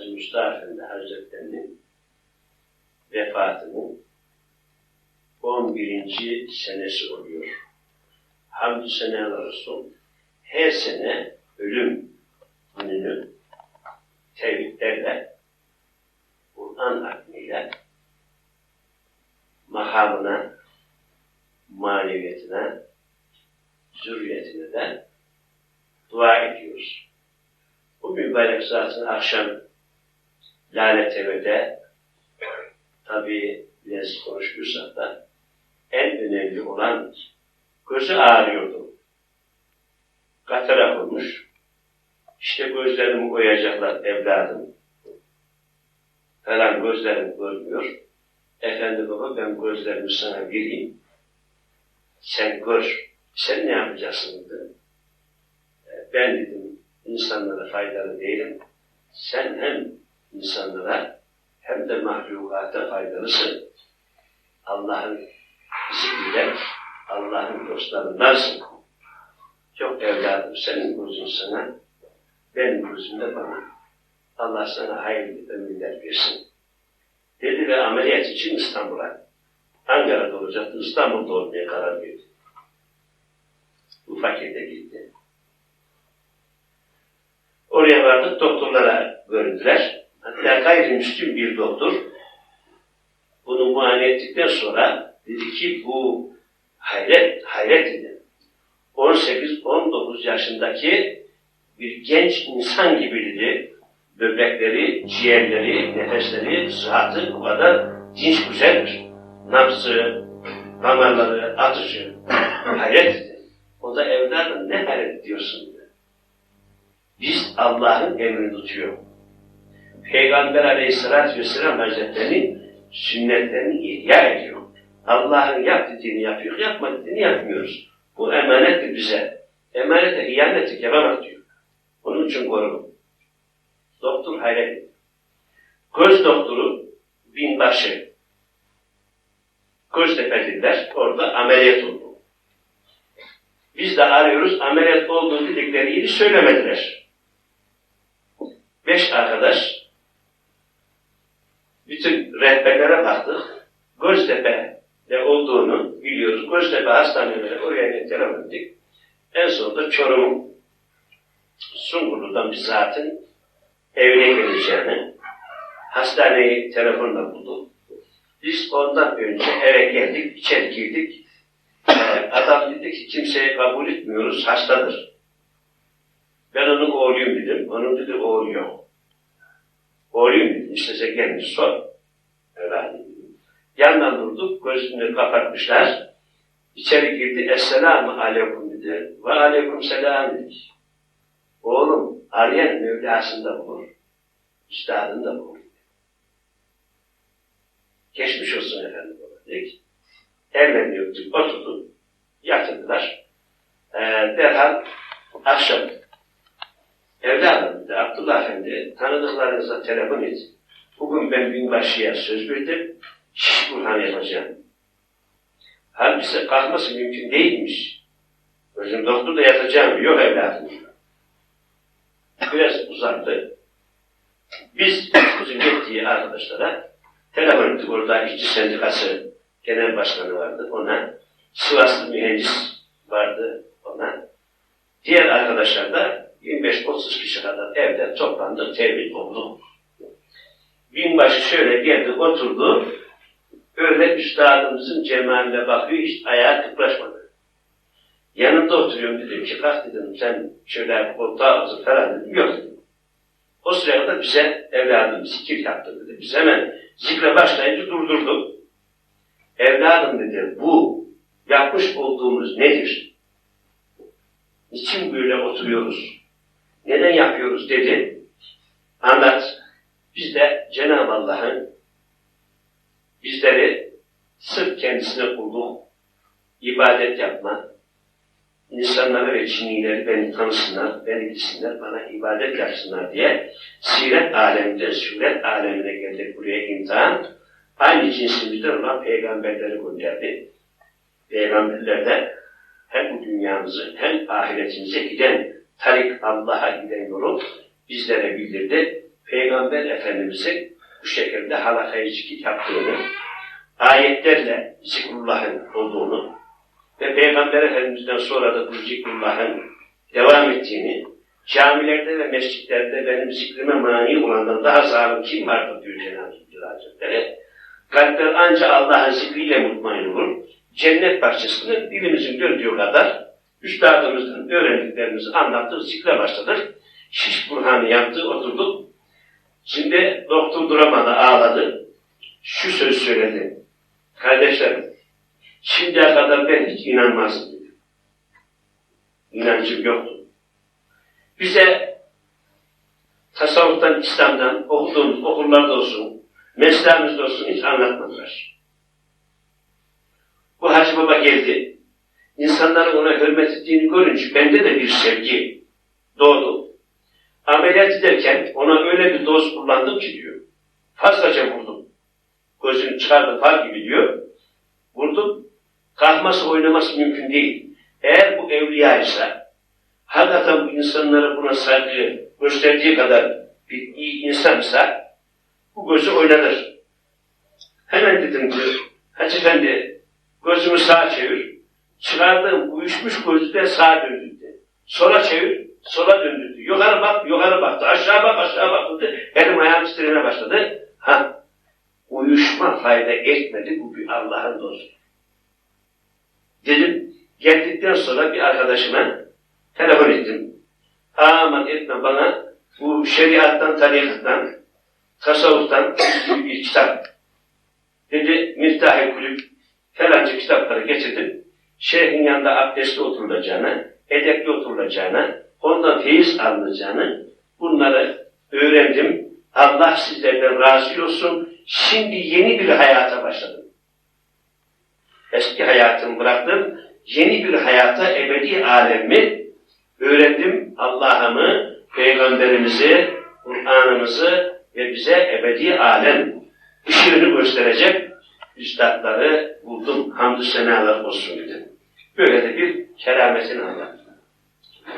Hacı Mustafa Efendi Hazretleri'nin vefatının 11. senesi oluyor. Hamdü seneler olsun. Her sene ölüm gününü tevhidlerle, Kur'an akliyle makamına, maneviyetine, zürriyetine de dua ediyoruz. Bu mübarek zatın akşam lanet evde tabi biraz konuşursak da en önemli olan gözü ağrıyordu. Katarak olmuş. İşte gözlerimi koyacaklar evladım. Falan gözlerim görmüyor. Efendi baba ben gözlerimi sana vereyim. Sen gör. Sen ne yapacaksın dedi. E, Ben dedim insanlara faydalı değilim. Sen hem insanlara hem de mahlukata faydalısın. Allah'ın zikriyle Allah'ın dostlarındansın. Çok evladım senin gözün sana, gözüm de bana. Allah sana hayırlı ömürler versin. Dedi ve ameliyat için İstanbul'a. Ankara'da olacaktı, İstanbul'da olmaya karar verdi. Bu fakirde gitti. Oraya vardık, doktorlara göründüler. Hatta gayrimüslim bir doktor bunu muayene ettikten sonra dedi ki bu hayret, hayret dedi. 18-19 yaşındaki bir genç insan gibi dedi. Böbrekleri, ciğerleri, nefesleri, sıhhati bu kadar dinç güzeldir. Nabzı, damarları, atışı, hayret. O da evladım ne hayret diyorsun dedi. Biz Allah'ın emrini tutuyor. Peygamber aleyhissalatü vesselam hazretlerinin sünnetlerini ihya ediyor. Allah'ın yap dediğini yapıyor, yapma dediğini yapmıyoruz. Bu emanettir bize. Emanete ihanet yapamaz diyor. İçin korun. Doktor hayret. Göz doktoru binbaşı. Göztepe dediler, orada ameliyat oldu. Biz de arıyoruz, ameliyat olduğu dedikleri yeri söylemediler. Beş arkadaş bütün rehberlere baktık. Göztepe'de olduğunu biliyoruz. Göztepe hastaneleri oraya telefon ettik. En sonunda Çorum Sungurlu'dan bir saatin evine geleceğini hastaneyi telefonla bulduk. Biz ondan önce eve geldik, içeri girdik. Ee, adam dedi ki kimseyi kabul etmiyoruz, hastadır. Ben onun oğluyum dedim. Onun dedi oğlu yok. Oğluyum dedim. İstese gelmiş sor. Dedim. Yandan durduk. Gözünü kapatmışlar. İçeri girdi. Esselamu aleyküm dedi. Ve aleyküm selam dedi. Oğlum arayan Mevlasında bulur. Üstadında bulur. Geçmiş olsun efendim. Dedik. Ellerini öptük. Oturduk. Yatırdılar. Ee, derhal akşam Evladım dedi, Abdullah Efendi, tanıdıklarınıza telefon et. Bugün ben binbaşıya söz verdim, şiş burhan yapacağım. Halbuki kalkması mümkün değilmiş. Özüm doktor da yatacağım, yok evladım. Biraz uzattı. Biz bizim gittiği arkadaşlara telefon ettik. Orada işçi sendikası genel başkanı vardı ona. Sivaslı mühendis vardı ona. Diğer arkadaşlar da 25-30 kişi kadar evde toplandık, tevhid olduk. Binbaşı şöyle geldi, oturdu. Öyle üstadımızın cemaline bakıyor, hiç ayağı kıpraşmadı. Yanında oturuyorum dedim ki, kalk dedim, sen şöyle koltuğa otur falan dedim. Yok dedim. O sırada bize evladım zikir yaptı dedi. Biz hemen zikre başlayınca durdurduk. Evladım dedi, bu yapmış olduğumuz nedir? Niçin böyle oturuyoruz? Neden yapıyoruz dedi. Anlat. Biz de Cenab-ı Allah'ın bizleri sırf kendisine kulluk, ibadet yapma, insanlara ve cinnileri beni tanısınlar, beni bilsinler, bana ibadet yapsınlar diye siret aleminde, suret alemine geldik buraya imtihan. Aynı cinsimizden olan peygamberleri gönderdi. Peygamberler de hem bu dünyamızı hem ahiretimize giden tarik Allah'a giden yolu bizlere bildirdi. Peygamber Efendimizin bu şekilde halakayı yaptığını, ayetlerle zikrullahın olduğunu ve Peygamber Efendimiz'den sonra da bu zikrullahın devam ettiğini, camilerde ve mescitlerde benim zikrime mani olandan daha zalim kim vardır diyor Cenab-ı Hazretleri. Kalpler ancak Allah'ın zikriyle mutmain olur. Cennet bahçesinde dilimizin döndüğü kadar üstadımızın öğrendiklerimizi anlattık, zikre başladık. Şiş Burhan'ı yaptı, oturduk. Şimdi doktor duramadı, ağladı. Şu söz söyledi. Kardeşlerim, şimdiye kadar ben hiç inanmazdım. İnancım yoktu. Bize tasavvuftan, İslam'dan okuduğumuz okullarda olsun, mesleğimizde olsun hiç anlatmadılar. Bu Hacı Baba geldi. İnsanların ona hürmet ettiğini görünce bende de bir sevgi doğdu. Ameliyat ederken ona öyle bir doz kullandım ki diyor. Fazlaca vurdum. Gözünü çıkardı fal gibi diyor. Vurdum. Kalkması oynaması mümkün değil. Eğer bu evliya ise hakikaten bu insanlara buna saygı gösterdiği kadar bir iyi insansa bu gözü oynanır. Hemen dedim ki Hacı Efendi gözümü sağa çevir. Çıkardığım uyuşmuş gözü de sağa döndürdü. Sola çevir, sola döndürdü. Yukarı bak, yukarı baktı. Aşağı bak, aşağı bak dedi. Benim ayağım titremeye başladı. Ha, uyuşma fayda etmedi. Bu bir Allah'ın dostu. Dedim, geldikten sonra bir arkadaşıma telefon ettim. Aman etme bana bu şeriattan, tarikattan, tasavvuftan bir kitap. Dedi, Miftah-ı Kulüp falanca kitapları getirdim. Şeyhin yanında abdestli oturulacağını, edepli oturulacağını, ondan feyiz alınacağını bunları öğrendim. Allah sizlerden razı olsun. Şimdi yeni bir hayata başladım. Eski hayatımı bıraktım. Yeni bir hayata ebedi alemi öğrendim. Allah'ımı, Peygamberimizi, Kur'an'ımızı ve bize ebedi alem ışığını gösterecek üstadları buldum. Hamdü senalar olsun dedim. Böyle de bir kerametini anlattım.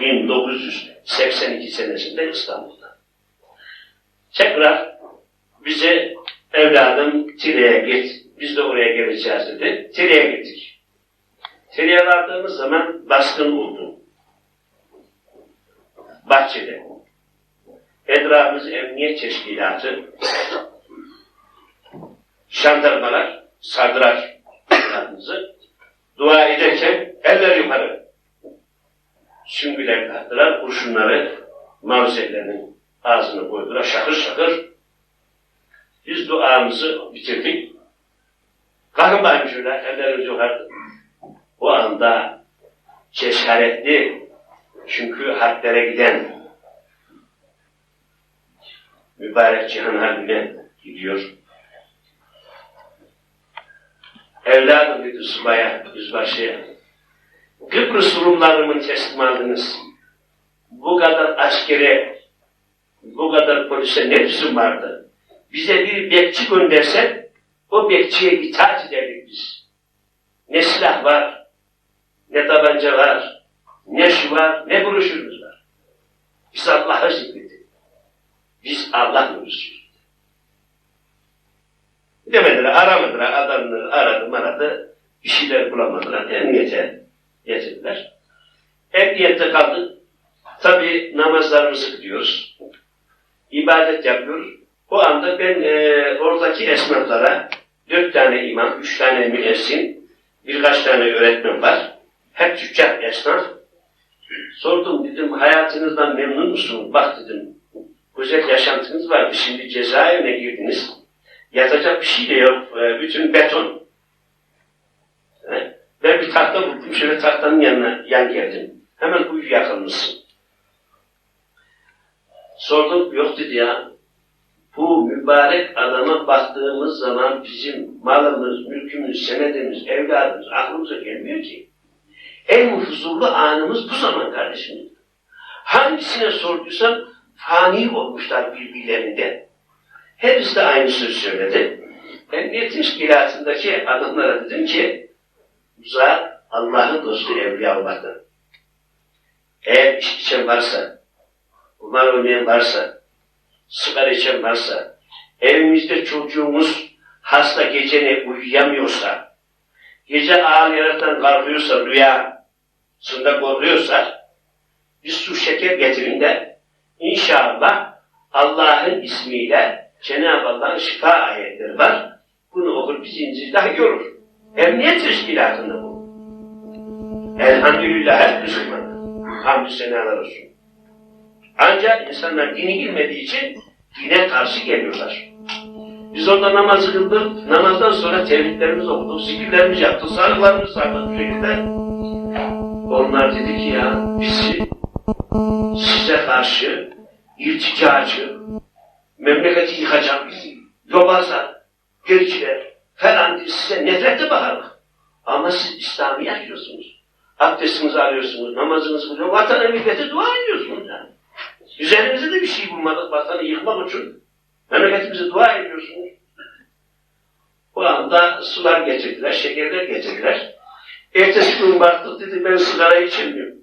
1982 senesinde İstanbul'da. Tekrar bize evladım Tire'ye git, biz de oraya geleceğiz dedi. Tire'ye gittik. Tire'ye vardığımız zaman baskın oldu. Bahçede. Etrafımız emniyet teşkilatı, jandarmalar sardılar etrafımızı. Dua ederken eller yukarı. Süngüler taktılar, kurşunları mavzerlerinin ağzına koydular, şakır şakır. Biz duamızı bitirdik. Kalkın bakayım şöyle, ellerimizi yukarı. O anda cesaretli, çünkü harplere giden mübarek Cihan Harbi'ne gidiyor. Evladım dedi subaya, yüzbaşıya. Kıbrıs Rumlarını teslim aldınız. Bu kadar askere, bu kadar polise ne lüzum vardı? Bize bir bekçi göndersen, o bekçiye itaat ederdik biz. Ne silah var, ne tabanca var, ne şu var, ne broşürümüz var. Biz Allah'a zikredik. Biz Allah yolcusuyuz. Demediler, aramadılar, adamları aradı maradı, bir şeyler bulamadılar, emniyete getirdiler. Emniyette kaldık. Tabi namazlarımızı kılıyoruz. İbadet yapıyoruz. O anda ben e, oradaki esnaflara dört tane imam, üç tane müessin, birkaç tane öğretmen var. Hep tüccar esnaf. Sordum dedim hayatınızdan memnun musunuz? Bak dedim güzel yaşantınız vardı. Şimdi cezaevine girdiniz. Yatacak bir şey de yok. E, bütün beton. Ve bir tahta buldum. Şöyle tahtanın yanına yan geldim. Hemen uyu yakılmışsın. Sordum. Yok dedi ya. Bu mübarek adama baktığımız zaman bizim malımız, mülkümüz, senedimiz, evladımız aklımıza gelmiyor ki. En huzurlu anımız bu zaman kardeşim. Hangisine sorduysam fani olmuşlar birbirlerinde. Hepsi de aynı söz söyledi. Emniyet teşkilatındaki adamlara dedim ki uzak Allah'ın dostu evliya olmaktan. Eğer iş içen varsa kumar oynayan varsa, sigara varsa, evimizde çocuğumuz hasta gece uyuyamıyorsa, gece ağlayaraktan kalkıyorsa, rüyasında korkuyorsa, bir su şeker getirin de inşallah Allah'ın ismiyle Cenab-ı Allah'ın şifa ayetleri var. Bunu okur daha iyi olur. Emniyet teşkilatında bu. Elhamdülillah hep Müslüman. Hamdü senalar olsun. Ancak insanlar dini bilmediği için dine karşı geliyorlar. Biz orada namazı kıldık, namazdan sonra tevhidlerimizi okuduk, zikirlerimizi yaptık, sarıklarımızı sardık bu şekilde. Onlar dedi ki ya bizi size karşı ilticacı, memleketi yıkacak, yobazlar, gericiler falan diye size nefretle bakarız. Ama siz İslam'ı yaşıyorsunuz. Abdestinizi alıyorsunuz, namazınızı kılıyorsunuz, vatana millete dua ediyorsunuz yani. Üzerinize de bir şey bulmadık vatanı yıkmak için. Memleketimize dua ediyorsunuz. O anda sular getirdiler, şekerler getirdiler. Ertesi gün baktık dedi ben sigara içemiyorum.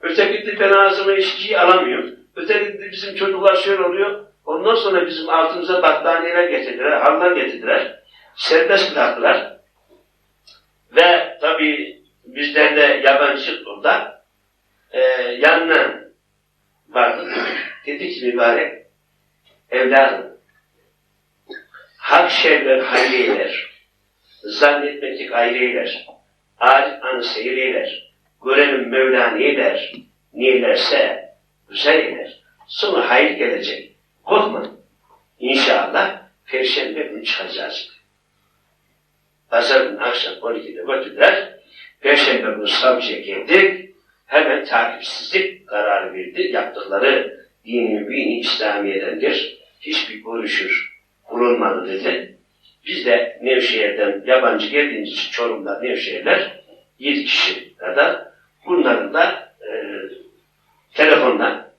Öteki dedi ben ağzıma içkiyi alamıyorum. Öteki dedi bizim çocuklar şöyle oluyor. Ondan sonra bizim altımıza battaniyeler getirdiler, halılar getirdiler. Serbest bıraktılar. Ve tabii bizden de yabancı orada e, yanına vardı. Dedi ki mübarek evladım hak şerler hayreyler zannetmeklik ayreyler arif anı seyreyler görelim Mevla neyler neylerse güzel eyler sonra hayır gelecek. Korkma. İnşallah Perşembe günü çıkacağız. Pazar akşam 12'de götürdüler. Perşembe günü savcıya geldik. Hemen takipsizlik kararı verdi. Yaptıkları dini mübini İslamiye'dendir. Hiçbir görüşür bulunmadı dedi. Biz de Nevşehir'den yabancı geldiğimiz için Çorum'da Nevşehirler yedi kişi kadar bunların da e, telefonla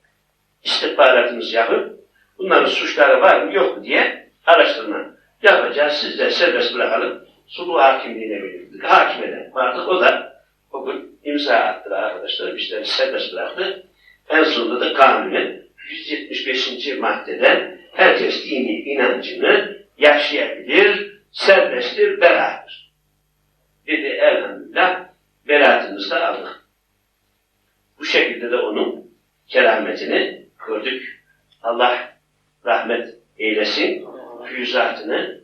istihbaratımızı yapıp bunların suçları var mı yok mu diye araştırma yapacağız. Siz de serbest bırakalım. Sulu hakimliğine verildik. Hakimeden vardık. O da o imza attılar arkadaşlar. Bizleri serbest bıraktı. En sonunda da kanunun 175. maddeden herkes dini inancını yaşayabilir, serbesttir, beraber. Dedi elhamdülillah beraatimizi de aldık. Bu şekilde de onun kerametini gördük. Allah rahmet eylesin, füyüzatını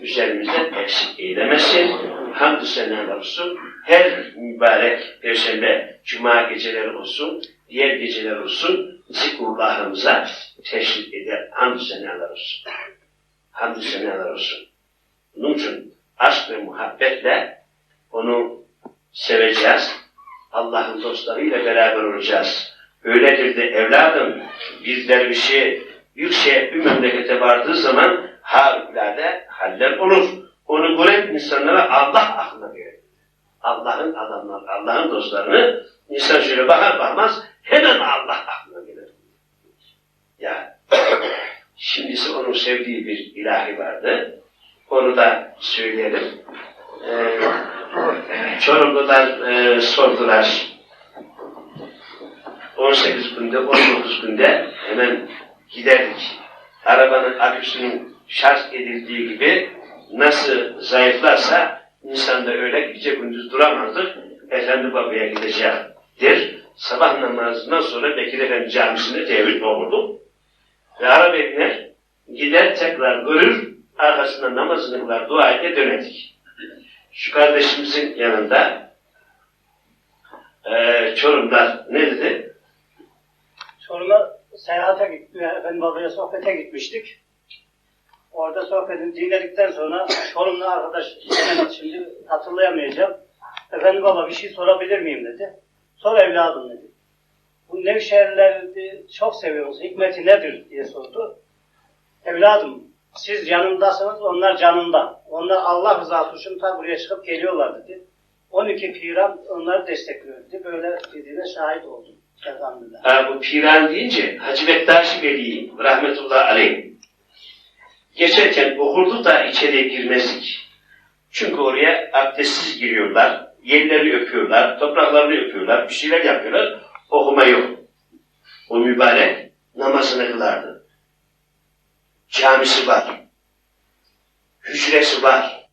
üzerimizden eksik eylemesin. Hamdü senalar olsun. Her mübarek Perşembe, Cuma geceleri olsun, diğer geceler olsun, zikrullahımıza teşvik eder. Hamdü senalar olsun. Hamdü senalar olsun. Bunun için aşk ve muhabbetle onu seveceğiz. Allah'ın dostlarıyla beraber olacağız. Öyledir de evladım, bir şey, bir şey bir memlekete vardığı zaman harikulade haller olur. Onu gören insanlara Allah aklına gelir. Allah'ın adamları, Allah'ın dostlarını insan şöyle bakar bakmaz hemen Allah aklına gelir. Ya şimdisi onun sevdiği bir ilahi vardı. Onu da söyleyelim. Ee, Çorumlular e, sordular. 18 günde, 19 günde hemen giderdik. Arabanın aküsünün şarj edildiği gibi nasıl zayıflarsa insan da öyle gece gündüz duramazdır. Efendi babaya gidecektir. Sabah namazından sonra Bekir Efendi camisinde tevhid okurdum. Araba iner, gider tekrar görür, arkasından namazını kılar, dua eder, dönerdik. Şu kardeşimizin yanında e, Çorum'da ne dedi? Çorum'a seyahate gittik, efendim babaya sohbete gitmiştik. Orada sohbetini dinledikten sonra Çorumlu arkadaş, şimdi hatırlayamayacağım. Efendim baba bir şey sorabilir miyim dedi. Sor evladım dedi. Bu Nevşehirleri çok seviyoruz, hikmeti nedir diye sordu. Evladım siz yanımdasınız, onlar canımda. Onlar Allah rızası için ta buraya çıkıp geliyorlar dedi. 12 piram onları destekliyor dedi. Böyle dediğine şahit oldum. Elhamdülillah. Ha, bu piran deyince Hacı Bektaşi Veli rahmetullahi aleyh geçerken okurduk da içeriye girmezdik. Çünkü oraya abdestsiz giriyorlar, yerleri öpüyorlar, topraklarını öpüyorlar, bir şeyler yapıyorlar, okuma yok. O mübarek namazını kılardı. Camisi var. Hücresi var.